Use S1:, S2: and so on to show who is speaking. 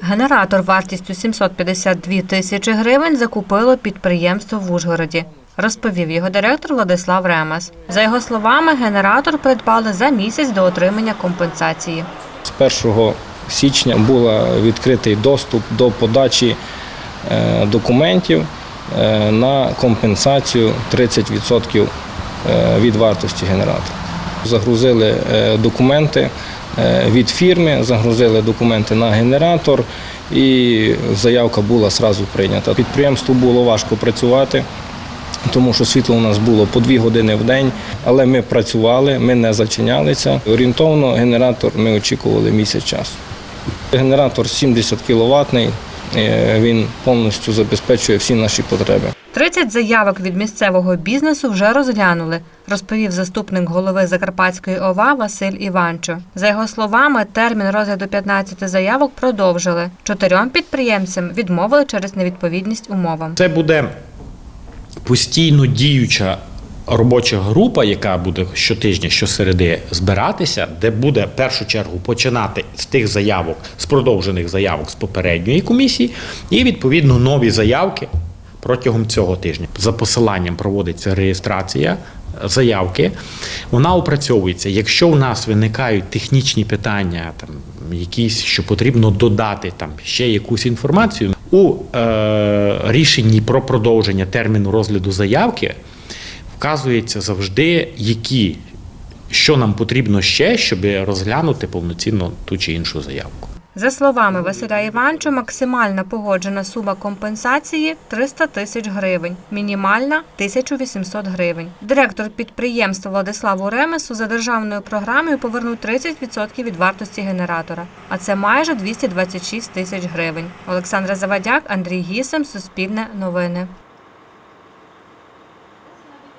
S1: Генератор вартістю 752 тисячі гривень закупило підприємство в Ужгороді. Розповів його директор Владислав Ремес. За його словами, генератор придбали за місяць до отримання компенсації.
S2: З 1 січня був відкритий доступ до подачі е, документів е, на компенсацію 30% е, від вартості генератора. Загрузили документи від фірми, загрузили документи на генератор і заявка була одразу прийнята. Підприємству було важко працювати. Тому що світло у нас було по дві години в день, але ми працювали, ми не зачинялися. Орієнтовно генератор ми очікували місяць часу. Генератор 70 кВт, він повністю забезпечує всі наші потреби.
S1: 30 заявок від місцевого бізнесу вже розглянули, розповів заступник голови Закарпатської ОВА Василь Іванчо. За його словами, термін розгляду 15 заявок продовжили. Чотирьом підприємцям відмовили через невідповідність умовам.
S3: Це буде постійно діюча робоча група, яка буде щотижня, щосереди збиратися, де буде в першу чергу починати з тих заявок, з продовжених заявок з попередньої комісії, і відповідно нові заявки протягом цього тижня. За посиланням проводиться реєстрація. Заявки вона опрацьовується. Якщо у нас виникають технічні питання, там якісь, що потрібно додати там ще якусь інформацію у е, рішенні про продовження терміну розгляду заявки, вказується завжди, які що нам потрібно ще, щоб розглянути повноцінно ту чи іншу заявку.
S1: За словами Василя Іванчо, максимальна погоджена сума компенсації 300 тисяч гривень, мінімальна 1800 гривень. Директор підприємства Владиславу Ремесу за державною програмою повернув 30% від вартості генератора, а це майже 226 тисяч гривень. Олександра Завадяк, Андрій Гісем, Суспільне новини.